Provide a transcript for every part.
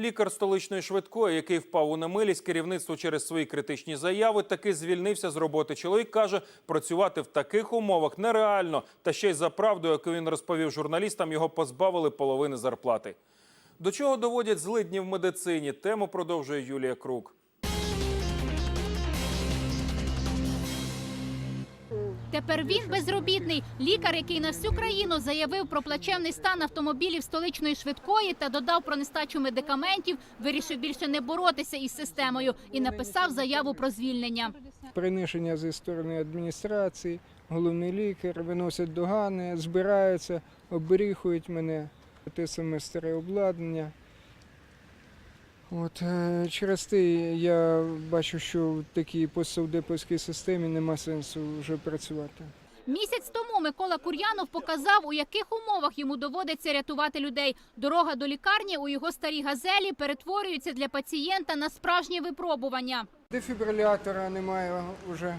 Лікар столичної швидкої, який впав у немилість керівництво через свої критичні заяви, таки звільнився з роботи. Чоловік каже, працювати в таких умовах нереально. Та ще й за правду, яку він розповів журналістам, його позбавили половини зарплати. До чого доводять злидні в медицині? Тему продовжує Юлія Крук. Тепер він безробітний. Лікар, який на всю країну заявив про плачевний стан автомобілів столичної швидкої та додав про нестачу медикаментів, вирішив більше не боротися із системою і написав заяву про звільнення. приниження зі сторони адміністрації, головний лікар, виносять догани, збираються, оберіхують мене, те саме старе обладнання. От, е, через те я бачу, що в такій постсовдепівській системі нема сенсу вже працювати. Місяць тому Микола Кур'янов показав, у яких умовах йому доводиться рятувати людей. Дорога до лікарні у його старій газелі перетворюється для пацієнта на справжнє випробування. Дефібрилятора немає вже,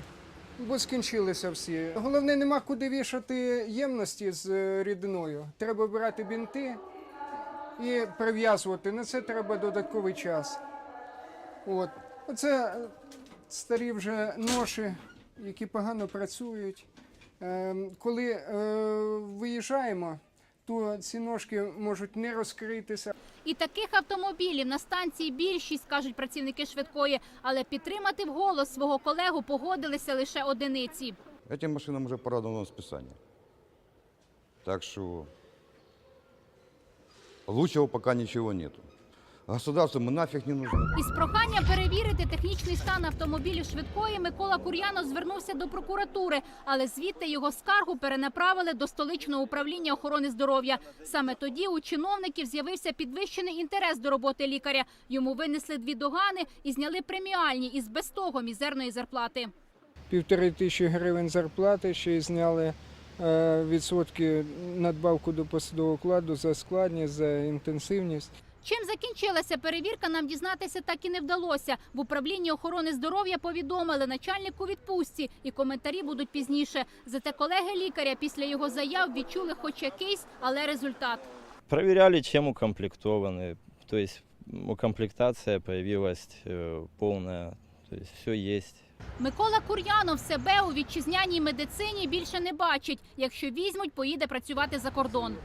бо скінчилися всі. Головне, нема куди вішати ємності з е, рідиною. Треба брати бінти і прив'язувати. На це треба додатковий час. От. Оце е, старі вже ноші, які погано працюють. Ем, Коли е, виїжджаємо, то ці ножки можуть не розкритися. І таких автомобілів на станції більшість, кажуть працівники швидкої, але підтримати вголос свого колегу погодилися лише одиниці. Этим машинам уже пора давно на списание. Так что лучшего пока ничего нету. Государству мы нафиг не нужны. Із проханням перевірити технічний стан автомобілів швидкої Микола Кур'янов звернувся до прокуратури, але звідти його скаргу перенаправили до столичного управління охорони здоров'я. Саме тоді у чиновників з'явився підвищений інтерес до роботи лікаря. Йому винесли дві догани і зняли преміальні із без того мізерної зарплати. півтори тисячі гривень зарплати, ще й зняли відсотки надбавку до посадового окладу за складність, за інтенсивність. Чим закінчилася перевірка, нам дізнатися так і не вдалося. В управлінні охорони здоров'я повідомили начальнику відпустці, і коментарі будуть пізніше. Зате колеги лікаря після його заяв відчули хоч якийсь, але результат. Проверяли, чем укомплектованы. То есть укомплектация появилась полная. Все є. Микола Кур'янов себе у вітчизняній медицині більше не бачить. Якщо візьмуть, поїде працювати за кордон.